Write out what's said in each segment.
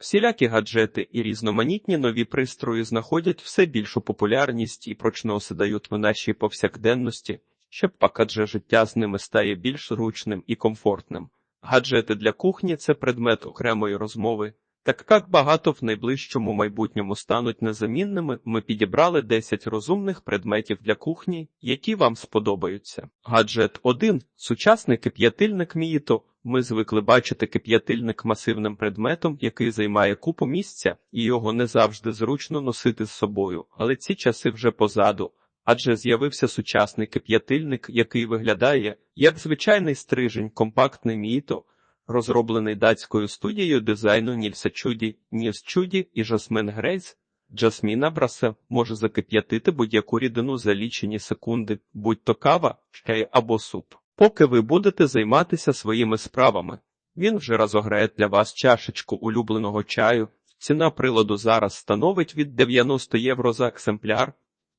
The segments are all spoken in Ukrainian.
Всілякі гаджети і різноманітні нові пристрої знаходять все більшу популярність і прочно осідають в нашій повсякденності, щоб пак адже життя з ними стає більш зручним і комфортним. Гаджети для кухні це предмет окремої розмови. Так як багато в найближчому майбутньому стануть незамінними, ми підібрали 10 розумних предметів для кухні, які вам сподобаються. Гаджет 1. Сучасний кип'ятильник Міїто. Ми звикли бачити кип'ятильник масивним предметом, який займає купу місця, і його не завжди зручно носити з собою, але ці часи вже позаду. Адже з'явився сучасний кип'ятильник, який виглядає як звичайний стрижень, компактний міто, розроблений датською студією дизайну Нільса Чуді, Нільс Чуді і Жасмин Грейс. Джасміна Брасе може закип'ятити будь-яку рідину за лічені секунди, будь то кава, чай або суп. Поки ви будете займатися своїми справами, він вже розограє для вас чашечку улюбленого чаю. Ціна приладу зараз становить від 90 євро за екземпляр.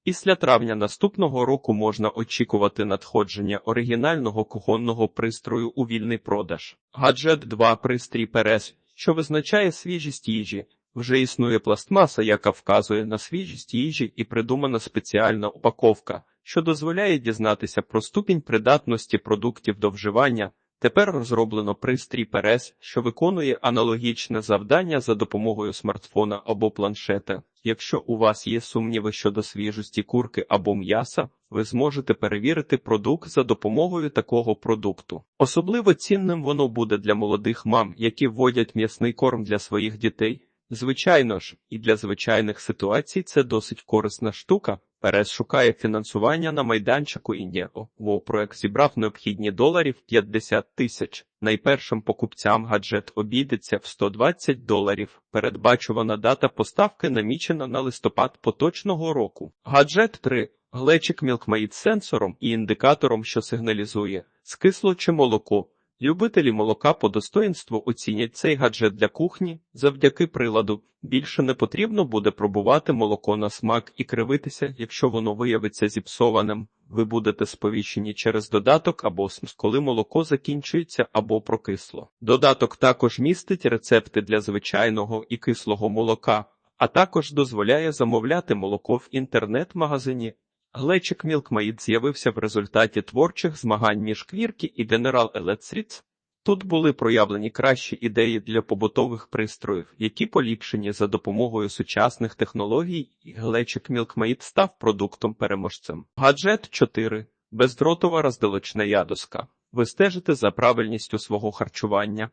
Після травня наступного року можна очікувати надходження оригінального кухонного пристрою у вільний продаж. Гаджет 2 пристрій Перес, що визначає свіжість їжі. Вже існує пластмаса, яка вказує на свіжість їжі і придумана спеціальна упаковка, що дозволяє дізнатися про ступінь придатності продуктів до вживання. Тепер розроблено пристрій Перес, що виконує аналогічне завдання за допомогою смартфона або планшета. Якщо у вас є сумніви щодо свіжості курки або м'яса, ви зможете перевірити продукт за допомогою такого продукту. Особливо цінним воно буде для молодих мам, які вводять м'ясний корм для своїх дітей. Звичайно ж, і для звичайних ситуацій це досить корисна штука. Перес шукає фінансування на майданчику Індіго. Вопроект зібрав необхідні доларів 50 тисяч. Найпершим покупцям гаджет обійдеться в 120 доларів. Передбачувана дата поставки намічена на листопад поточного року. Гаджет 3. Глечик з сенсором і індикатором, що сигналізує, скисло чи молоко. Любителі молока по достоїнству оцінять цей гаджет для кухні завдяки приладу. Більше не потрібно буде пробувати молоко на смак і кривитися, якщо воно виявиться зіпсованим. Ви будете сповіщені через додаток або СМС, коли молоко закінчується або прокисло. Додаток також містить рецепти для звичайного і кислого молока, а також дозволяє замовляти молоко в інтернет-магазині. Глечик Мілкмаїд з'явився в результаті творчих змагань між Квіркі і General Electric. Тут були проявлені кращі ідеї для побутових пристроїв, які поліпшені за допомогою сучасних технологій, і глечик Мілкмаїд став продуктом переможцем. Гаджет 4. Бездротова роздалочна ядоска. Ви стежите за правильністю свого харчування,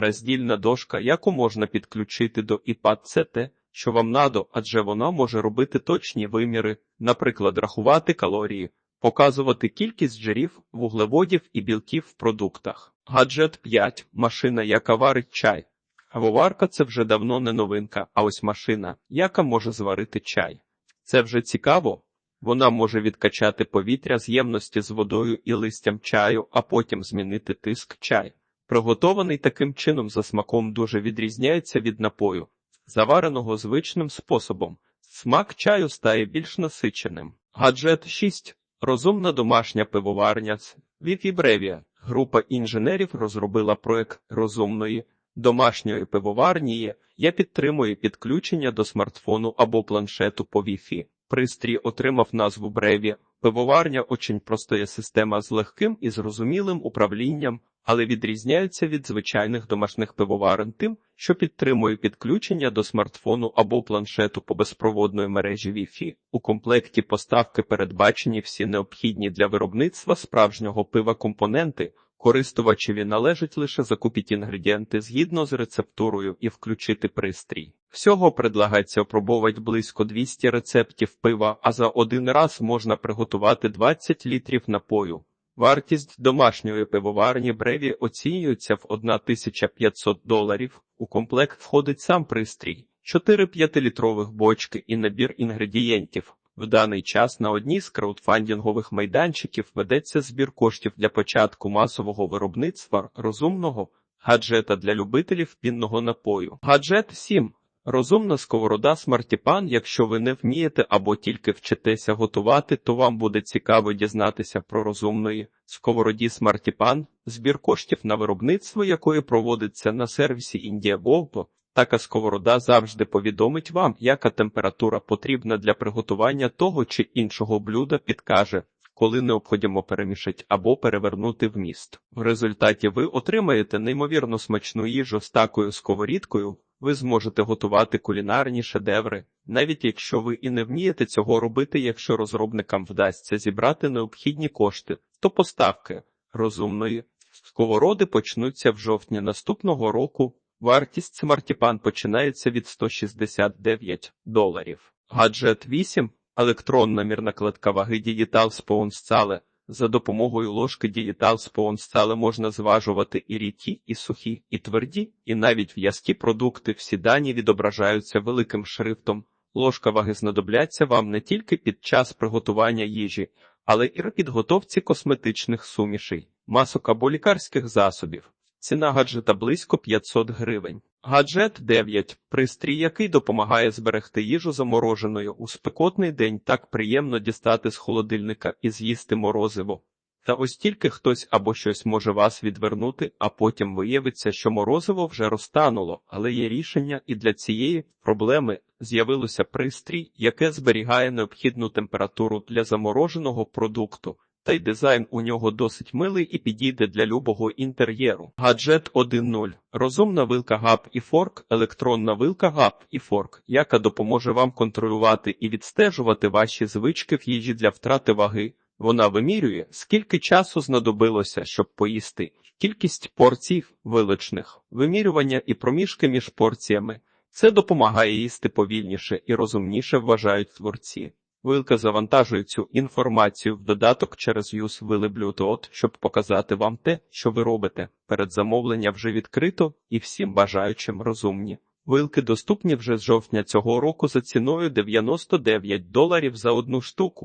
роздільна дошка, яку можна підключити до те, що вам надо, адже вона може робити точні виміри, наприклад, рахувати калорії, показувати кількість жирів, вуглеводів і білків в продуктах. Гаджет 5. машина, яка варить чай. Кавоварка це вже давно не новинка, а ось машина, яка може зварити чай. Це вже цікаво. Вона може відкачати повітря з ємності з водою і листям чаю, а потім змінити тиск чай. Приготований таким чином за смаком дуже відрізняється від напою, завареного звичним способом. Смак чаю стає більш насиченим. Гаджет 6. Розумна домашня пивоварня. Віфібревія. Група інженерів розробила проект розумної домашньої пивоварні. Я підтримую підключення до смартфону або планшету по Wi-Fi. Пристрій отримав назву Бреві. Пивоварня очень простая система з легким і зрозумілим управлінням, але відрізняється від звичайних домашніх пивоварен тим, що підтримує підключення до смартфону або планшету по безпроводної мережі Wi-Fi. У комплекті поставки передбачені всі необхідні для виробництва справжнього пива компоненти. Користувачеві належить лише закупити інгредієнти згідно з рецептурою і включити пристрій. Всього предлагається опробувати близько 200 рецептів пива, а за один раз можна приготувати 20 літрів напою. Вартість домашньої пивоварні Бреві оцінюється в 1500 доларів. У комплект входить сам пристрій, 4 5-літрових бочки і набір інгредієнтів. В даний час на одній з краудфандингових майданчиків ведеться збір коштів для початку масового виробництва розумного гаджета для любителів пінного напою. Гаджет 7. Розумна сковорода Смартіпан. Якщо ви не вмієте або тільки вчитеся готувати, то вам буде цікаво дізнатися про розумної сковороді Смартіпан, збір коштів на виробництво якої проводиться на сервісі Indiegogo. Така сковорода завжди повідомить вам, яка температура потрібна для приготування того чи іншого блюда, підкаже, коли необходимо перемішати або перевернути вміст. В результаті ви отримаєте неймовірно смачну їжу з такою сковорідкою. Ви зможете готувати кулінарні шедеври, навіть якщо ви і не вмієте цього робити, якщо розробникам вдасться зібрати необхідні кошти, то поставки розумної сковороди почнуться в жовтні наступного року. Вартість смартіпан починається від 169 доларів. Гаджет 8 електронна мірна кладка ваги Digital Spoon Scale. За допомогою ложки Spoon Scale можна зважувати і рідкі, і сухі, і тверді, і навіть в'язкі продукти. Всі дані відображаються великим шрифтом. Ложка ваги знадобляться вам не тільки під час приготування їжі, але і при підготовці косметичних сумішей, масок або лікарських засобів. Ціна гаджета близько 500 гривень. Гаджет 9. Пристрій, який допомагає зберегти їжу замороженою у спекотний день, так приємно дістати з холодильника і з'їсти морозиво. Та ось тільки хтось або щось може вас відвернути, а потім виявиться, що морозиво вже розтануло, але є рішення, і для цієї проблеми з'явилося пристрій, яке зберігає необхідну температуру для замороженого продукту. Та й дизайн у нього досить милий і підійде для любого інтер'єру. Гаджет 1.0. Розумна вилка гап і форк, електронна вилка гап і форк, яка допоможе вам контролювати і відстежувати ваші звички в їжі для втрати ваги. Вона вимірює, скільки часу знадобилося, щоб поїсти, кількість порцій виличних, вимірювання і проміжки між порціями. Це допомагає їсти повільніше і розумніше вважають творці. Вилка завантажує цю інформацію в додаток через Use Bluetooth, щоб показати вам те, що ви робите. Перед замовлення вже відкрито і всім бажаючим розумні. Вилки доступні вже з жовтня цього року за ціною 99 доларів за одну штуку.